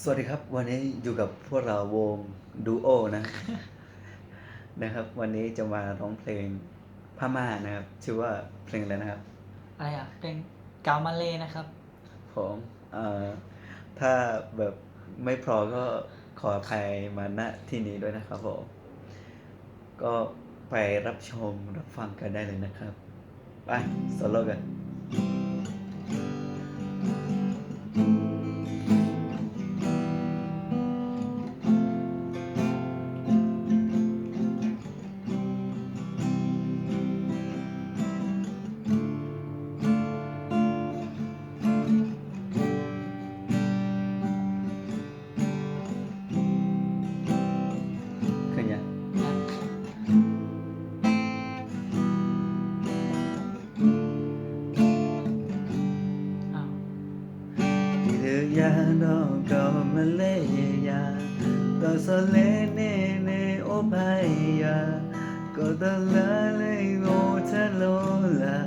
สวัสดีครับ วันนี้อยู่กับพวกเราวงดูโอนะ นะครับ วันนี้จะมาร้องเพลงพม่านะครับ ชื่อว่าเพลงอะไรนะครับ อะไรอะเป็นกาวมาเลนะครับ ผมเอ่อถ้าแบบไม่พอก็ขออภัยมาณที่นี้ด้วยนะครับผม ก็ไปรับชมรับฟังกันได้เลยนะครับ ไปโซโล่กันขึ้น ยาดอกก่ามาเลียต่อสเลเนเนโอภัยยาก็ตะละเลยโอทะโลลา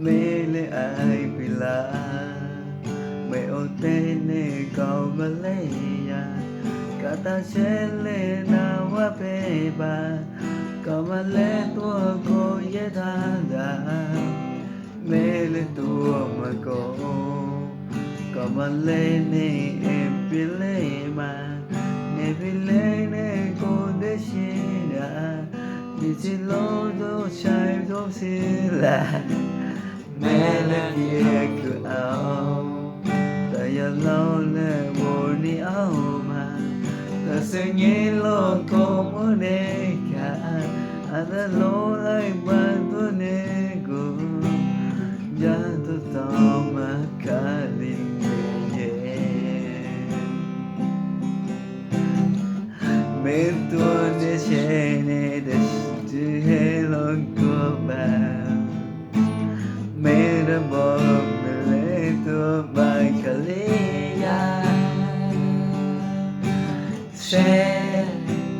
เมเลไอปิลาไม่โอเตเนเก่ามาเลียกาตาเชเลนาวะเปบาก็มาเลตัวโกเยดาดาเมเลตัวมาโก ก็มันเอพิเลยมาในพิเลในกูได้ชิดาดิจิโลโดใช้โดสิละแม่และเยคือเอาแต่อย่าเล่าและโวนี่เอามาแต่สิ่งนี้โลกก็ไม่ได้ค่ะอาจจะโลกไล่มาตัน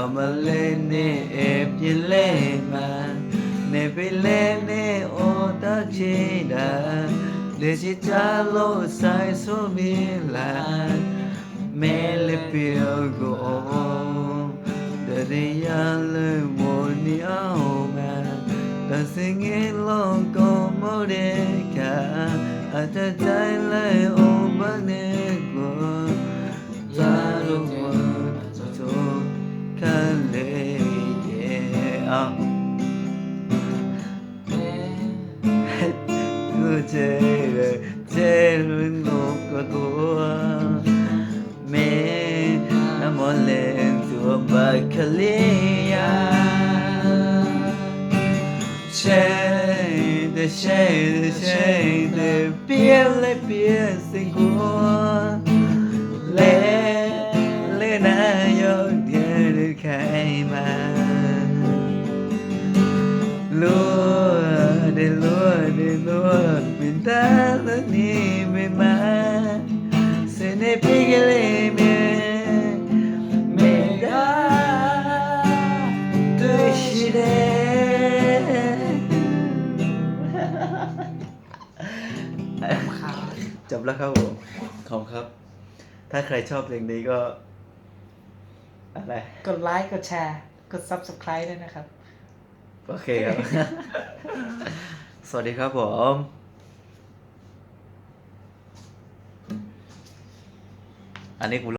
ก็มาเล่นเนเอฟยเล่นมาเนไปเล่นเนโอตาชิดาเดชิจาโลายโซมิลาเมลเปียโกเดริยาเลวนิอาโอมาแต่สิ่งเองลงก็ไม่ได้ค่อาจจะใจเลยโอบันเนกว่าลาลว่า ka le ye ah เอ๊ะ tu che le che lu no ko do me na mo le tu ba ka le ya che de che lua pintado ni me ma se ne pigale me me da tu shide จบแล้วครับผมขอบคุณครับ ถ้าใครชอบเพลงนี้ก็ อะไร กดไลค์ กดแชร์ กด subscribe ด้วยนะครับ โอเคครับ สวัสดีครับผม อันนี้กู